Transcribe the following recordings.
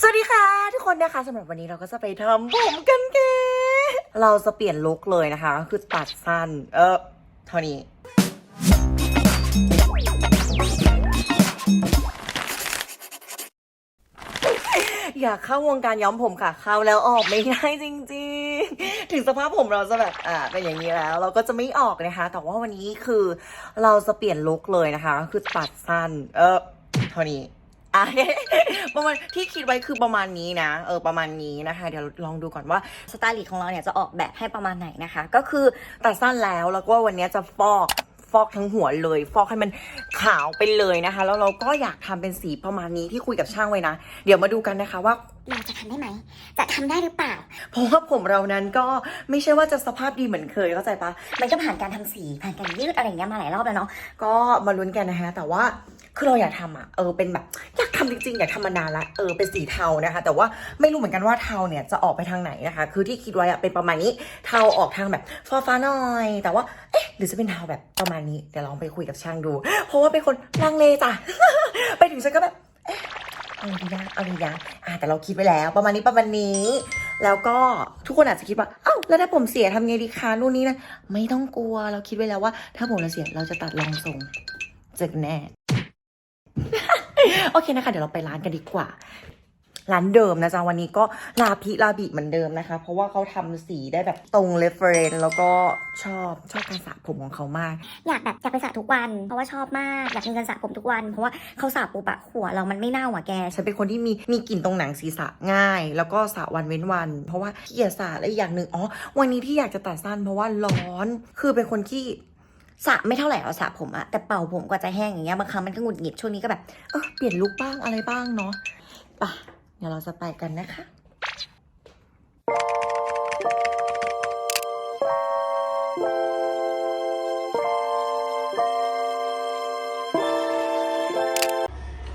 สวัสดีค่ะ ทุกคนนะคะสำหรับวันนี้เราก็จะไปทำผมกันแกเราจะเปลี่ยนลุคเลยนะคะก็คือตัดสั้น เออเท่านี้ อยากเข้าวงการย้อมผมค่ะ เข้าแล้วออกไม่ได้จริงๆ ถึงสภาพผมเราจะแบบอ่าเป็นอย่างนี้แล้ว เราก็จะไม่ออกนะคะ แต่ว่าวันนี้คือเราจะเปลี่ยนลุคเลยนะคะก็คือตัดสั้น เออเท่านี้ อะประมาณที่คิดไว้คือประมาณนี้นะ เออประมาณนี้นะคะ เดี๋ยวลองดูก่อนว่าสไตลิสต์ของเราเนี่ยจะออกแบบให้ประมาณไหนนะคะ ก็คือตัดสั้นแล้วแล้วก็วันนี้จะฟอกฟอกทั้งหัวเลย ฟอกให้มันขาวไปเลยนะคะ แล้วเราก็อยากทำเป็นสีประมาณนี้ที่คุยกับช่างไว้นะ เดี๋ยวมาดูกันนะคะว่าเราจะทำได้ไหม จะทำได้หรือเปล่า เพราะว่าผมเรานั้นก็ไม่ใช่ว่าจะสภาพดีเหมือนเคยเข้าใจปะมันก็ผ่านการทำสีผ่านการยืดอะไรเงี้ยมาหลายรอบแล้วเนาะ ก็มาลุ้นกันนะฮะแต่ว่า คือเราอยากทำอะเออเป็นแบบอยากทำจริงๆ อยากทำมานานละเออเป็นสีเทานะคะ แต่ว่าไม่รู้เหมือนกันว่าเทาเนี่ยจะออกไปทางไหนนะคะ คือที่คิดไว้อะเป็นประมาณนี้เทาออกทางแบบฟ้าฟ้าหน่อย แต่ว่าเอ๊ะหรือจะเป็นเทาแบบประมาณนี้เดี๋ยวลองไปคุยกับช่างดู เพราะว่าเป็นคนลังเลจ้ะไปถึงฉันก็แบบเอ๊ะเอาดีนะเอาดีนะอะแต่เราคิดไว้แล้ว ประมาณนี้ประมาณนี้ แล้วก็ทุกคนอาจจะคิดว่าเอ้าแล้วถ้าผมเสียทำไงดีคะนู่นนี่นะไม่ต้องกลัวเราคิดไว้แล้วว่า ถ้าผมเราเสียเราจะตัดรองทรงเจอกันแน่ โอเคนะคะ เดี๋ยวเราไปร้านกันดีกว่า ร้านเดิมนะจ๊ะวันนี้ก็ลาพิลาบิเหมือนเดิมนะคะ เพราะว่าเขาทำสีได้แบบตรงเรฟเฟรนแล้วก็ชอบชอบการสระผมของเขามาก อยากแบบอยากไปสระทุกวัน เพราะว่าชอบมากอยากมีเงินสระผมทุกวัน เพราะว่าเขาสระปุ๊บอะหัวเรามันไม่เน่าอะแก ฉันเป็นคนที่มีมีกลิ่นตรงหนังศีรษะง่าย แล้วก็สระวันเว้นวัน เพราะว่าขี้เกียจสระและอีกอย่างหนึ่งอ๋อวันนี้ที่อยากจะตัดสั้น เพราะว่าร้อนคือเป็นคนที่ สระไม่เท่าไหร่เอาสระผมอะแต่เป่าผมกว่าจะแห้งอย่างเงี้ยบางครั้งมันก็หงุดหงิดช่วงนี้ก็แบบเออเปลี่ยนลุคบ้างอะไรบ้างเนาะป่ะเดี๋ยวเราจะไปกันนะคะ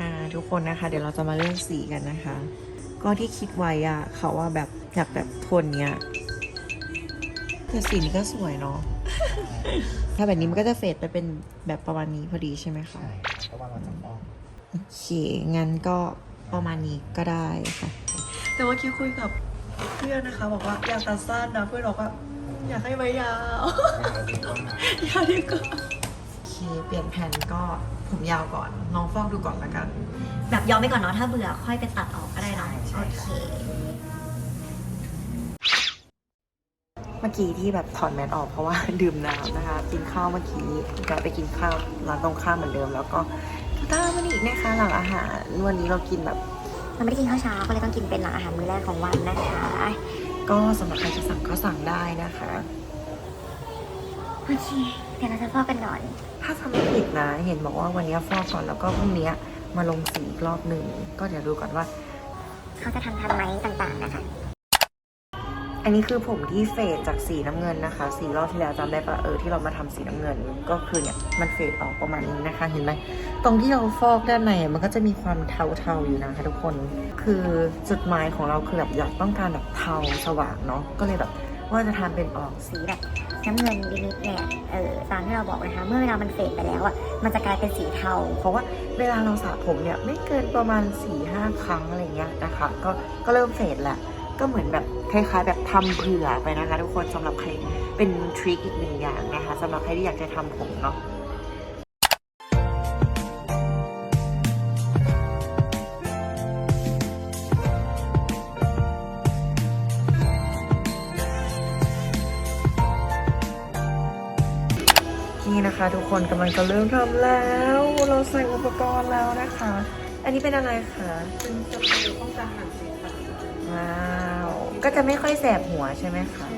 อ่าทุกคนนะคะ เดี๋ยวเราจะมาเลือกสีกันนะคะ ก็ที่คิดไว้อะเขาว่าแบบอยากแบบโทนเนี้ยแต่สีนี้ก็สวยเนาะ ถ้าแบบนี้มันก็จะเฟดไปเป็นแบบประมาณนี้พอดีใช่ไหมคะ ใช่เพราะว่าเราจะป้องโอเค งั้นก็ประมาณนี้ก็ได้ค่ะ แต่ว่าคิวคุยกับเพื่อนนะคะ บอกว่าอยากตัดสั้นนะเพื่อนบอกว่าอยากให้ไว้ยาวยาวดีกว่า โอเค เปลี่ยนแผนก็ผมยาวก่อนลองฟอกดูก่อนละกัน แบบยอมไปก่อนเนาะถ้าเบื่อค่อยไปตัดออกก็ได้เนาะโอเค เมื่อกี้ที่แบบถอดแมสออกเพราะว่าดื่มน้ำนะคะ กินข้าวเมื่อกี้กลับไปกินข้าวร้านตรงข้ามเหมือนเดิม แล้วก็ตามมันอีกนะคะหลังอาหารวันนี้เรากินแบบเราไม่ได้กินข้าวเช้าก็เลยต้องกินเป็นหลังอาหารมื้อแรกของวันนะคะ ก็สำหรับใครจะสั่งก็สั่งได้นะคะโอเคเดี๋ยวเราจะฟอกกันก่อน ถ้าทำไม่ผิดนะ เห็นบอกว่าวันนี้ฟอกก่อนแล้วก็พรุ่งนี้มาลงสีอีกรอบหนึ่งก็เดี๋ยวดูก่อนว่า เขาจะทำทันไหมต่างๆนะคะ อันนี้คือผมที่เฟดจากสีน้ำเงินนะคะ สีรอบที่แล้วจำได้ปะเออที่เรามาทำสีน้ำเงิน ก็คือเนี่ยมันเฟดออกประมาณนี้นะคะ เห็นไหมตรงที่เราฟอกด้านในมันก็จะมีความเทาๆอยู่นะคะทุกคน คือจุดหมายของเราคือแบบอยากต้องการแบบเทาสว่างเนาะก็เลยแบบว่าจะทำเป็นออกสีแบบน้ำเงินนิดๆเนี่ยเออตามที่เราบอกนะคะ เมื่อเวลามันเฟดไปแล้วอะ มันจะกลายเป็นสีเทา เพราะว่าเวลาเราสระผมเนี่ยไม่เกินประมาณ4ี่ห้าครั้งอะไรเงี้ยนะคะ ก็ก็เริ่มเฟดแหละ ก็เหมือนแบบคล้ายๆ แบบทำเผื่อไปนะคะ ทุกคนสำหรับใครเป็นทริคอีกหนึ่งอย่างนะคะสำหรับใครที่อยากจะทำผมเนาะนี่นะคะ ทุกคนกำลังจะเริ่มทำแล้ว เราใส่อุปกรณ์แล้วนะคะ อันนี้เป็นอะไรคะเป็นสเปรย์ป้องกันหนังศีรษะว้าว ก็จะไม่ค่อยแสบหัวใช่ไหมคะ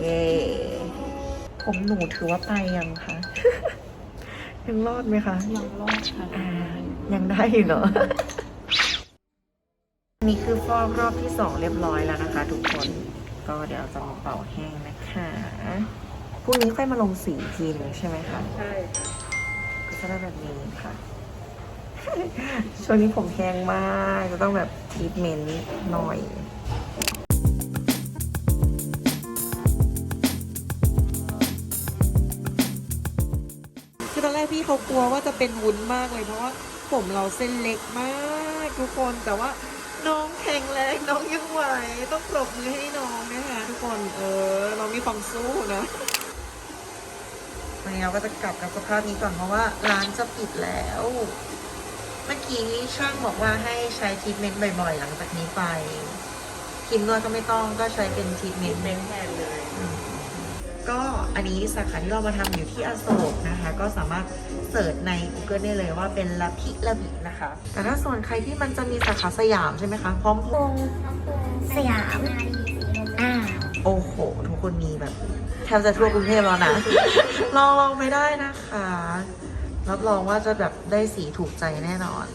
เย่ผมหนูถือว่าไปยังคะ ยังรอดไหมคะ ยังรอดค่ะอ่ายังได้อยู่เหรออันนี้คือฟอกรอบที่สองเรียบร้อยแล้วนะคะ ทุกคน ก็เดี๋ยวเราจะมาเป่าแห้งนะคะพรุ่งนี้ค่อยมาลงสีอีกทีหนึงใช่ไหมคะ ใช่ ก็จะได้แบบนี้ค่ะช่วงนี้ผมแห้งมาก จะต้องแบบทรีทเมนต์หน่อย เขากลัวว่าจะเป็นวุ้นมากเลยเพราะว่าผมเราเส้นเล็กมากทุกคนแต่ว่าน้องทแข็งแรงน้องยังไหวต้องปรบมือให้น้องนะคะทุกคนเออน้องมีความสู้นะวันนี้เราก็จะกลับกับสภาพนี้ก่อนเพราะว่าร้านจะปิดแล้ว เมื่อกี้ช่างบอกว่าให้ใช้ทรีทเมนต์บ่อยๆ หลังจากนี้ไปครีมนวดก็ไม่ต้องก็ใช้เป็นทรีทเมนต์เป็นแทนเลย ก็อันนี้สาขาที่เรามาทำอยู่ที่อโศกนะคะ ก็สามารถเสิร์ชใน Google ได้เลยว่าเป็นละพิละบินะคะ แต่ถ้าส่วนใครที่มันจะมีสาขาสยามใช่ไหมคะพร้อมพงษ์สยามอ่าโอ้โห ทุกคนมีแบบแทบจะทั่วกรุงเทพแล้วนะ ลองลองไม่ได้นะคะ รับรองว่าจะแบบได้สีถูกใจแน่นอน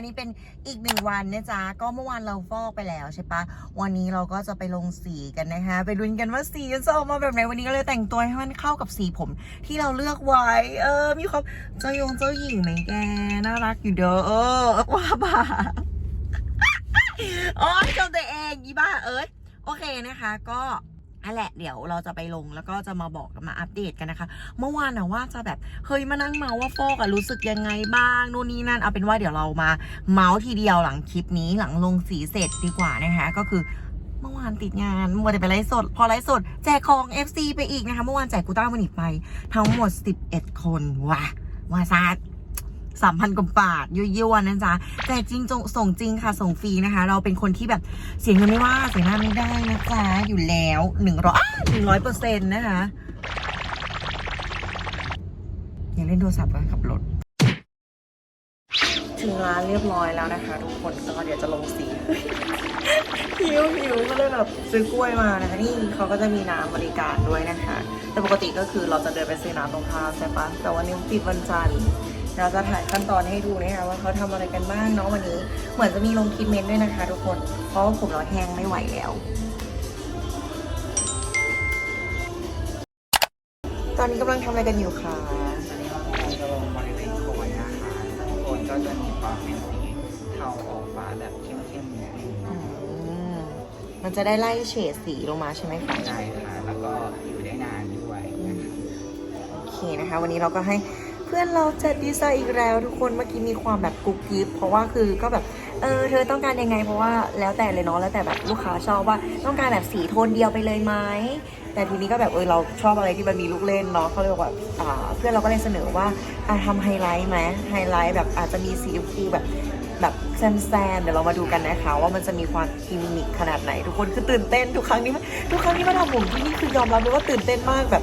อันนี้เป็นอีกหนึ่งวันนะจ๊ะ ก็เมื่อวานเราฟอกไปแล้วใช่ปะวันนี้เราก็จะไปลงสีกันนะคะ ไปลุ้นกันว่าสีจะออกมาแบบไหนวันนี้ก็เลยแต่งตัวให้มันเข้ากับสีผมที่เราเลือกไว้ เออ มีความเจ้ายงเจ้าหญิงไหมแกน่ารักอยู่เด้อเออว่าบ้าโอ้ยชมตัวเองยี่บ้าเอ้ยโอเคนะคะก็ นั่นแหละเดี๋ยวเราจะไปลงแล้วก็จะมาบอกมาอัปเดตกันนะคะ เมื่อวานอะว่าจะแบบเฮ้ยมานั่งเมาว่าโฟกอะรู้สึกยังไงบ้างโน่นนี่นั่นเอาเป็นว่าเดี๋ยวเรามาเมาส์ทีเดียวหลังคลิปนี้หลังลงสีเสร็จดีกว่านะคะก็คือเมื่อวานติดงานมัวแต่ไปไลฟ์สด พอไลฟ์สด แจกของ FC ไปอีกนะคะ เมื่อวานแจกกูต้ามันอีกไป ทั้งหมด 11 คนว้าว่าซาด สามพันกว่าบาทยั่วๆนะจ๊ะแต่จริงจงส่งจริงค่ะส่งฟรีนะคะ เราเป็นคนที่แบบเสียเงินไม่ว่าเสียหน้าไม่ได้นะจ๊ะอยู่แล้วหนึ่งร้อยหนึ่งร้อยเปอร์เซ็นต์นะคะยังเล่นโทรศัพท์กันขับรถถึงร้านเรียบร้อยแล้วนะคะทุกคนก็เดี๋ยวจะลงสีหิวหิวก็เลยแบบซื้อกล้วยมานะคะ นี่เขาก็จะมีน้ำบริการด้วยนะคะ แต่ปกติก็คือเราจะเดินไปซื้อน้ำตรงข้ามใช่ปะแต่วันนี้มันปิดวันจันทร์ เราจะถ่ายขั้นตอนให้ดูนะคะว่าเขาทำอะไรกันบ้างเนาะวันนี้ เหมือนจะมีลงคลิปเมนต์ด้วยนะคะ ทุกคน เพราะว่าผมเราแห้งไม่ไหวแล้วตอนนี้กำลังทำอะไรกันอยู่คะอันนี้เรากำลังจะลงบริเวณโคนนะคะโคนก็จะมีความเป็นสีเทาออกฟ้าแบบเข้มๆนิดนึงอืมมันจะได้ไล่เฉดสีลงมาใช่ไหมคะใช่ค่ะ แล้วก็อยู่ได้นานด้วยนะคะโอเคนะคะ วันนี้เราก็ให้เพื่อนเราจัดดีไซน์อีกแล้วทุกคนเมื่อกี้มีความแบบกุ๊กกิ๊บเพราะว่าคือก็แบบเออเธอต้องการยังไงเพราะว่าแล้วแต่เลยเนาะแล้วแต่แบบลูกค้าชอบว่าต้องการแบบสีโทนเดียวไปเลยไหมแต่ทีนี้ก็แบบเออเราชอบอะไรที่มันมีลูกเล่นเนาะเขาเลยบอกว่าอ่าเพื่อนเราก็เลยเสนอว่าอะทำไฮไลท์ไหมไฮไลท์แบบอาจจะมีสีชมพูแบบแบบแซมๆเดี๋ยวเรามาดูกันนะคะ ว่ามันจะมีความกิมมิคขนาดไหน ทุกคนคือตื่นเต้นทุกครั้งนี้ทุกครั้งที่มาทำผมที่นี่คือยอมรับเลยว่าตื่นเต้นมากแบบ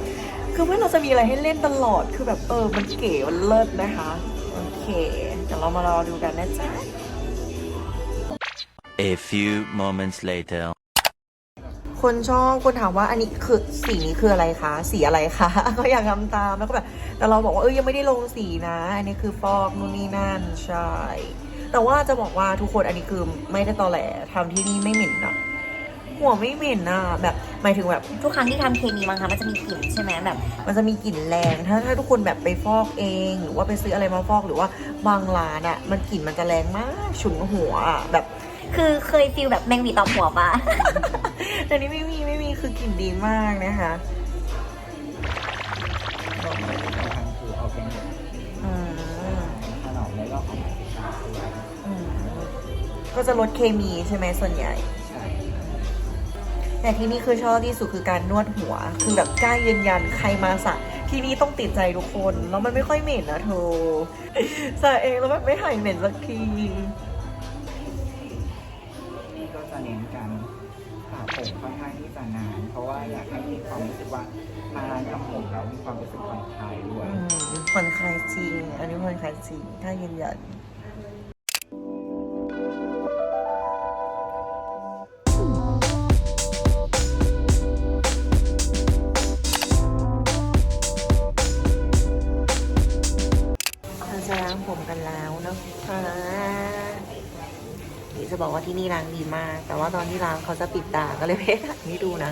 คือเพื่อนเราจะมีอะไรให้เล่นตลอด คือแบบเออ มันเก๋มันเลิศนะคะ โอเคเดี๋ยวเรามารอดูกันนะจ๊ะ A few moments later. คนชอบคนถามว่าอันนี้คือสีนี้คืออะไรคะ สีอะไรคะ ก็อยากทำตามแล้วก็แบบ แต่เราบอกว่าเออยังไม่ได้ลงสีนะ อันนี้คือฟอกนู่นนี่นั่นใช่ แต่ว่าจะบอกว่าทุกคนอันนี้คือไม่ได้ตอแหลทำที่นี่ไม่เหม็นนะ หัวไม่เหม็นนะแบบหมายถึงแบบ ทุกครั้งที่ทำเคมีบางครั้งมันจะมีกลิ่นใช่ไหมแบบ มันจะมีกลิ่นแรง ถ้าถ้าทุกคนแบบไปฟอกเอง หรือว่าไปซื้ออะไรมาฟอกหรือว่าบางร้านอะมันกลิ่นมันจะแรงมากฉุนหัวอะแบบ คือเคยฟีลแบบแมงหวีตอมหัวปะ แต่นี้ไม่มีไม่มีคือกลิ่นดีมากนะคะก็เหมือนกันทั้งคือเอาเป็นอืมถนอมในรอบของมันใช่อืมก็จะลดเคมีใช่ไหมส่วนใหญ่ใช่ แต่ที่นี่คือชอบที่สุดคือการนวดหัว คือแบบกล้ายืนยันใครมาสระที่นี่ต้องติดใจทุกคน แล้วมันไม่ค่อยเหม็นนะเธอสระเองแล้วมันไม่หายเหม็นสักที นี่ก็จะเน้นการผ่าผมค่อนข้างที่จะนาน เพราะว่าอยากให้มีความรู้สึกว่ามาร้านทำผมแล้วมีความรู้สึกผ่อนคลายด้วย อืมผ่อนคลายจริง อันนี้ผ่อนคลายจริง ถ้ายืนยันกัน ว่าที่นี่ล้างดีมาก แต่ว่าตอนที่ล้างเขาจะปิดตาก็เลยไม่ได้ถ่ายให้ดูนะ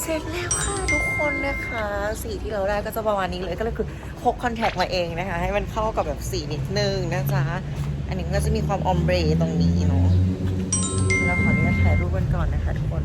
เสร็จแล้วค่ะทุกคนนะคะ สีที่เราได้ก็จะประมาณนี้เลยก็เลยคือ พกคอนแทคมาเองนะคะ ให้มันเข้ากับแบบสีนิดนึงนะจ๊ะ อันนี้ก็จะมีความออมเบรตรงนี้เนาะเราขออนุญาตถ่ายรูปกันก่อนนะคะทุกคน